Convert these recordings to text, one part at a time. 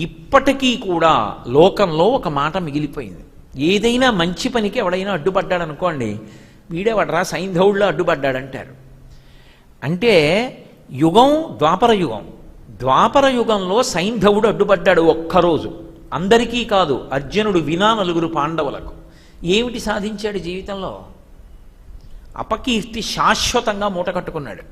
ఇప్పటికీ కూడా లోకంలో ఒక మాట మిగిలిపోయింది. ఏదైనా మంచి పనికి ఎవడైనా అడ్డుపడ్డాడు అనుకోండి వీడేవాడరా సైంధవుల్లో అడ్డుపడ్డాడంటారు. అంటే యుగం ద్వాపర యుగం. ద్వాపర యుగంలో సైంధవుడు అడ్డుపడ్డాడు ఒక్కరోజు. అందరికీ కాదు అర్జునుడు వినా నలుగురు పాండవులకు. ఏమిటి సాధించాడు జీవితంలో? అపకీర్తి శాశ్వతంగా మూట కట్టుకున్నాడు.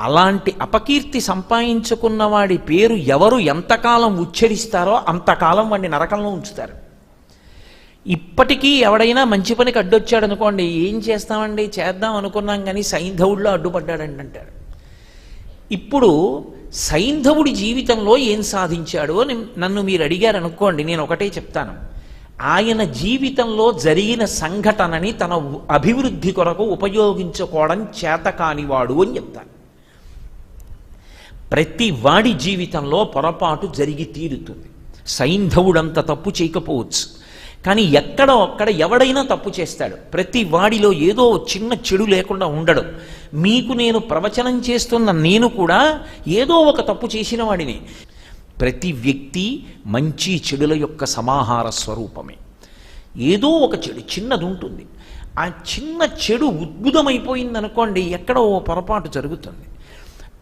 అలాంటి అపకీర్తి సంపాదించుకున్న వాడి పేరు ఎవరు ఎంతకాలం ఉచ్చరిస్తారో అంతకాలం వాడిని నరకంలో ఉంచుతారు. ఇప్పటికీ ఎవడైనా మంచి పనికి అడ్డొచ్చాడు అనుకోండి ఏం చేస్తామండి? చేద్దాం అనుకున్నాం కానీ సైంధవుడిలో అడ్డుపడ్డాడండి అంటారు. ఇప్పుడు సైంధవుడి జీవితంలో ఏం సాధించాడు అని నన్ను మీరు అడిగారు అనుకోండి నేను ఒకటే చెప్తాను. ఆయన జీవితంలో జరిగిన సంఘటనని తన అభివృద్ధి కొరకు ఉపయోగించుకోవడం చేత కానివాడు అని చెప్తాను. ప్రతి వాడి జీవితంలో పొరపాటు జరిగి తీరుతుంది. సైంధవుడంత తప్పు చేయకపోవచ్చు. కానీ ఎక్కడో అక్కడ ఎవడైనా తప్పు చేస్తాడు. ప్రతి వాడిలో ఏదో చిన్న చెడు లేకుండా ఉండడు. మీకు నేను ప్రవచనం చేస్తున్న నేను కూడా ఏదో ఒక తప్పు చేసిన వాడిని. ప్రతి వ్యక్తి మంచి చెడుల యొక్క సమాహార స్వరూపమే. ఏదో ఒక చెడు చిన్నది ఉంటుంది. ఆ చిన్న చెడు ఉద్భుతమైపోయింది అనుకోండి ఎక్కడో ఓ పొరపాటు జరుగుతుంది.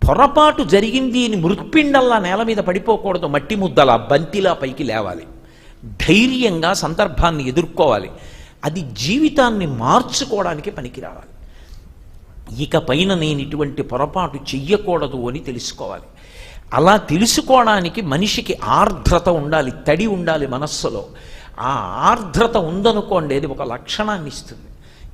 పొరపాటు జరిగింది అని మృత్పిండల్లా నేల మీద పడిపోకూడదు మట్టి ముద్దలా బంతిలా పైకి లేవాలి. ధైర్యంగా సందర్భాన్ని ఎదుర్కోవాలి. అది జీవితాన్ని మార్చుకోవడానికి పనికి రావాలి ఇక పైన నేను ఇటువంటి పొరపాటు చెయ్యకూడదు అని తెలుసుకోవాలి. అలా తెలుసుకోవడానికి మనిషికి ఆర్ద్రత ఉండాలి తడి ఉండాలి మనస్సులో. ఆ ఆర్ద్రత ఉందనుకోండి అది ఒక లక్షణాన్ని ఇస్తుంది.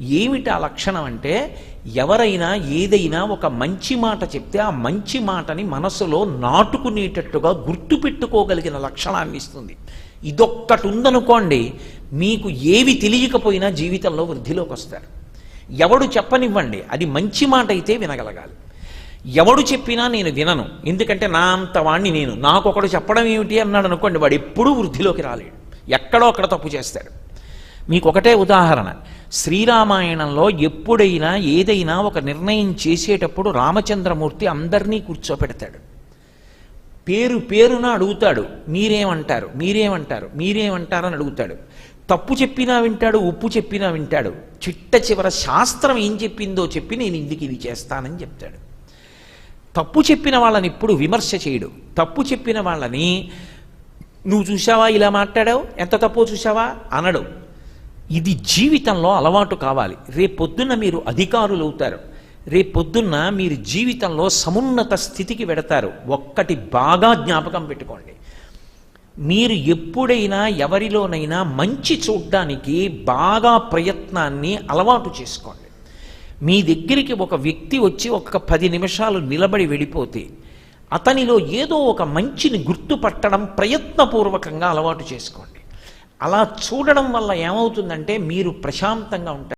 ఏమిటి ఆ లక్షణం అంటే ఎవరైనా ఏదైనా ఒక మంచి మాట చెప్తే ఆ మంచి మాటని మనసులో నాటుకునేటట్టుగా గుర్తుపెట్టుకోగలిగిన లక్షణాన్ని ఇస్తుంది. ఇదొక్కటి ఉందనుకోండి మీకు ఏవి తెలియకపోయినా జీవితంలో వృద్ధిలోకి వస్తారు. ఎవడు చెప్పనివ్వండి అది మంచి మాట అయితే వినగలగాలి. ఎవడు చెప్పినా నేను వినను ఎందుకంటే నా అంత వాణ్ణి నేను. నాకు ఒకడు చెప్పడం ఏమిటి అన్నాడు అనుకోండి వాడు ఎప్పుడూ వృద్ధిలోకి రాలేడు. ఎక్కడో అక్కడ తప్పు చేస్తాడు. మీకు ఒకటే ఉదాహరణ. శ్రీరామాయణంలో ఎప్పుడైనా ఏదైనా ఒక నిర్ణయం చేసేటప్పుడు రామచంద్రమూర్తి అందరినీ కూర్చోపెడతాడు. పేరు పేరున అడుగుతాడు మీరేమంటారు? మీరేమంటారు? మీరేమంటారు అని అడుగుతాడు. తప్పు చెప్పినా వింటాడు ఉప్పు చెప్పినా వింటాడు. చిట్ట చివర శాస్త్రం ఏం చెప్పిందో చెప్పి నేను ఇందుకు ఇది చేస్తానని చెప్తాడు. తప్పు చెప్పిన వాళ్ళని ఇప్పుడు విమర్శ చేయడు. తప్పు చెప్పిన వాళ్ళని నువ్వు చూసావా ఇలా మాట్లాడావు? ఎంత తప్పు చూసావా అనడు. ఇది జీవితంలో అలవాటు కావాలి. రేపొద్దున మీరు అధికారులు అవుతారు రేపొద్దున్న మీరు జీవితంలో సమున్నత స్థితికి వెడతారు. ఒక్కటి బాగా జ్ఞాపకం పెట్టుకోండి. మీరు ఎప్పుడైనా ఎవరిలోనైనా మంచి చూడ్డానికి బాగా ప్రయత్నాన్ని అలవాటు చేసుకోండి. మీ దగ్గరికి ఒక వ్యక్తి వచ్చి ఒక పది నిమిషాలు నిలబడి వెళ్ళిపోతే అతనిలో ఏదో ఒక మంచిని గుర్తుపట్టడం ప్రయత్నపూర్వకంగా అలవాటు చేసుకోండి. అలా చూడడం వల్ల ఏమవుతుందంటే మీరు ప్రశాంతంగా ఉంటారు.